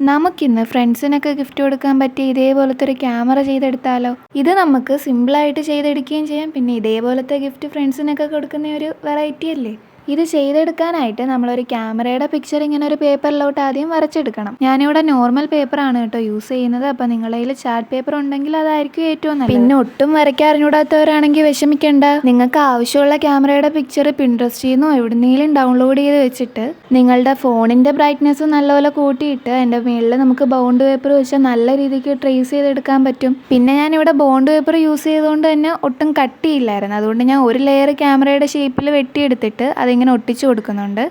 നമുക്കിന്ന് ഫ്രണ്ട്സിനൊക്കെ ഗിഫ്റ്റ് കൊടുക്കാൻ പറ്റിയ ഇതേപോലത്തെ ഒരു ക്യാമറ ചെയ്തെടുത്താലോ? ഇത് നമുക്ക് സിമ്പിളായിട്ട് ചെയ്തെടുക്കുകയും ചെയ്യാം. പിന്നെ ഇതേപോലത്തെ ഗിഫ്റ്റ് ഫ്രണ്ട്സിനൊക്കെ കൊടുക്കുന്ന ഒരു വെറൈറ്റി അല്ലേ? ഇത് ചെയ്തെടുക്കാനായിട്ട് നമ്മളൊരു ക്യാമറയുടെ പിക്ചർ ഇങ്ങനെ ഒരു പേപ്പറിലോട്ട് ആദ്യം വരച്ചെടുക്കണം. ഞാനിവിടെ നോർമൽ പേപ്പർ ആണ് കേട്ടോ യൂസ് ചെയ്യുന്നത്. അപ്പോൾ നിങ്ങളുടെ കയ്യിൽ ചാർട്ട് പേപ്പർ ഉണ്ടെങ്കിൽ അതായിരിക്കും ഏറ്റവും നല്ലത്. പിന്നെ ഒട്ടും വരയ്ക്കാൻ അറിഞ്ഞൂടാത്തവരാണെങ്കിൽ വിഷമിക്കേണ്ട. നിങ്ങൾക്ക് ആവശ്യമുള്ള ക്യാമറയുടെ പിക്ചർ പിൻട്രസ്റ്റിൽ നിന്നോ എവിടുന്നെങ്കിലും ഡൗൺലോഡ് ചെയ്ത് വെച്ചിട്ട് നിങ്ങളുടെ ഫോണിന്റെ ബ്രൈറ്റ്നസ് നല്ലപോലെ കൂട്ടിയിട്ട് അതിന്റെ മുകളിൽ നമുക്ക് ബോണ്ട് പേപ്പർ വെച്ചാൽ നല്ല രീതിക്ക് ട്രേസ് ചെയ്തെടുക്കാൻ പറ്റും. പിന്നെ ഞാനിവിടെ ബോണ്ട് പേപ്പർ യൂസ് ചെയ്തുകൊണ്ട് തന്നെ ഒട്ടും കട്ടിയില്ലായിരുന്നു. അതുകൊണ്ട് ഞാൻ ഒരു ലെയർ ക്യാമറയുടെ ഷേപ്പിൽ വെട്ടിയെടുത്തിട്ട് അതിങ്ങനെ ഒട്ടിച്ചു കൊടുക്കുന്നുണ്ട്.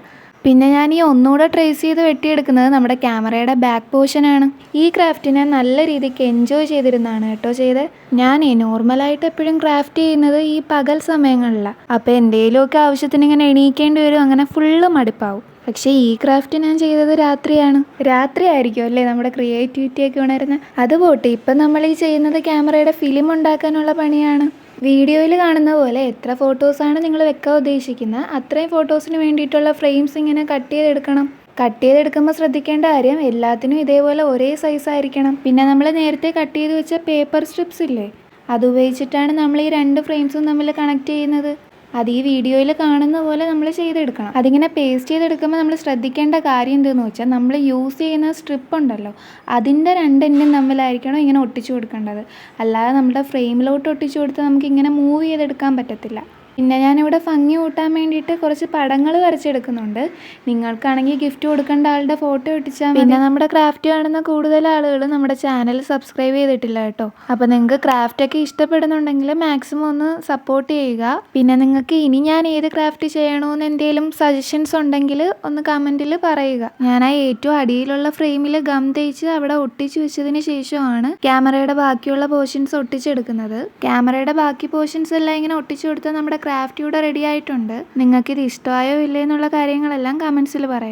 പിന്നെ ഞാൻ ഈ ഒന്നുകൂടെ ട്രേസ് ചെയ്ത് വെട്ടിയെടുക്കുന്നത് നമ്മുടെ ക്യാമറയുടെ ബാക്ക് പോർഷനാണ് ഈ ക്രാഫ്റ്റ് ഞാൻ നല്ല രീതിക്ക് എൻജോയ് ചെയ്തിരുന്നാണ് കേട്ടോ ചെയ്ത്. ഞാൻ നോർമലായിട്ട് എപ്പോഴും ക്രാഫ്റ്റ് ചെയ്യുന്നത് ഈ പകൽ സമയങ്ങളിലാണ് അപ്പോൾ എന്തെങ്കിലുമൊക്കെ ആവശ്യത്തിന് ഇങ്ങനെ എണീക്കേണ്ടി വരും അങ്ങനെ ഫുള്ള് മടുപ്പാവും. പക്ഷേ ഈ ക്രാഫ്റ്റ് ഞാൻ ചെയ്തത് രാത്രിയാണ്. രാത്രി ആയിരിക്കും അല്ലേ നമ്മുടെ ക്രിയേറ്റിവിറ്റിയൊക്കെ ഉണരുന്നത്? അതുപോട്ടെ ഇപ്പം നമ്മൾ ഈ ചെയ്യുന്നത് ക്യാമറയുടെ ഫിലിം ഉണ്ടാക്കാനുള്ള പണിയാണ്. വീഡിയോയിൽ കാണുന്ന പോലെ എത്ര ഫോട്ടോസാണ് നിങ്ങൾ വെക്കാൻ ഉദ്ദേശിക്കുന്നത്? അത്രയും ഫോട്ടോസിന് വേണ്ടിയിട്ടുള്ള ഫ്രെയിംസ് ഇങ്ങനെ കട്ട് ചെയ്തെടുക്കണം. കട്ട് ചെയ്തെടുക്കുമ്പോൾ ശ്രദ്ധിക്കേണ്ട കാര്യം എല്ലാത്തിനും ഇതേപോലെ ഒരേ സൈസ് ആയിരിക്കണം. പിന്നെ നമ്മൾ നേരത്തെ കട്ട് ചെയ്ത് വെച്ച പേപ്പർ സ്ട്രിപ്സ് ഇല്ലേ? അത് ഉപയോഗിച്ചിട്ടാണ് നമ്മൾ ഈ രണ്ട് ഫ്രെയിംസും തമ്മിൽ കണക്ട് ചെയ്യുന്നത്. അത് ഈ വീഡിയോയിൽ കാണുന്ന പോലെ നമ്മൾ ചെയ്തെടുക്കണം. അതിങ്ങനെ പേസ്റ്റ് ചെയ്തെടുക്കുമ്പോൾ നമ്മൾ ശ്രദ്ധിക്കേണ്ട കാര്യം എന്തെന്ന് വെച്ചാൽ നമ്മൾ യൂസ് ചെയ്യുന്ന സ്ട്രിപ്പ് ഉണ്ടല്ലോ അതിന്റെ രണ്ടെണ്ണം തമ്മിലായിരിക്കണം ഇങ്ങനെ ഒട്ടിച്ചു കൊടുക്കേണ്ടത്? അല്ലാതെ നമ്മുടെ ഫ്രെയിമിലോട്ട് ഒട്ടിച്ചു കൊടുത്താൽ നമുക്ക് ഇങ്ങനെ മൂവ് ചെയ്തെടുക്കാൻ പറ്റത്തില്ല. പിന്നെ ഞാനിവിടെ ഭംഗി കൂട്ടാൻ വേണ്ടിയിട്ട് കുറച്ച് പടങ്ങൾ വരച്ചെടുക്കുന്നുണ്ട്. നിങ്ങൾക്കാണെങ്കിൽ ഗിഫ്റ്റ് കൊടുക്കേണ്ട ആളുടെ ഫോട്ടോ ഒട്ടിച്ചാൽ പിന്നെ നമ്മുടെ ക്രാഫ്റ്റ് കാണുന്ന കൂടുതൽ ആളുകൾ നമ്മുടെ ചാനൽ സബ്സ്ക്രൈബ് ചെയ്തിട്ടില്ല കേട്ടോ. അപ്പോൾ നിങ്ങൾക്ക് ക്രാഫ്റ്റ് ഒക്കെ ഇഷ്ടപ്പെടുന്നുണ്ടെങ്കിൽ മാക്സിമം ഒന്ന് സപ്പോർട്ട് ചെയ്യുക. പിന്നെ നിങ്ങൾക്ക് ഇനി ഞാൻ ഏത് ക്രാഫ്റ്റ് ചെയ്യണമെന്ന് എന്തെങ്കിലും സജഷൻസ് ഉണ്ടെങ്കിൽ ഒന്ന് കമന്റിൽ പറയുക. ഞാൻ ആ ഏറ്റവും അടിയിലുള്ള ഫ്രെയിമിൽ ഗം തേച്ച് അവിടെ ഒട്ടിച്ചു വെച്ചതിന് ശേഷമാണ് ക്യാമറയുടെ ബാക്കിയുള്ള പോർഷൻസ് ഒട്ടിച്ചെടുക്കുന്നത്. ക്യാമറയുടെ ബാക്കി പോർഷൻസ് എല്ലാം ഇങ്ങനെ ഒട്ടിച്ചു കൊടുത്താൽ നമ്മുടെ ക്രാഫ്റ്റ് ഇവിടെ റെഡി ആയിട്ടുണ്ട്. നിങ്ങൾക്ക് ഇത് ഇഷ്ടമായോ ഇല്ലേ എന്നുള്ള കാര്യങ്ങളെല്ലാം കമൻസിൽ പറയാം.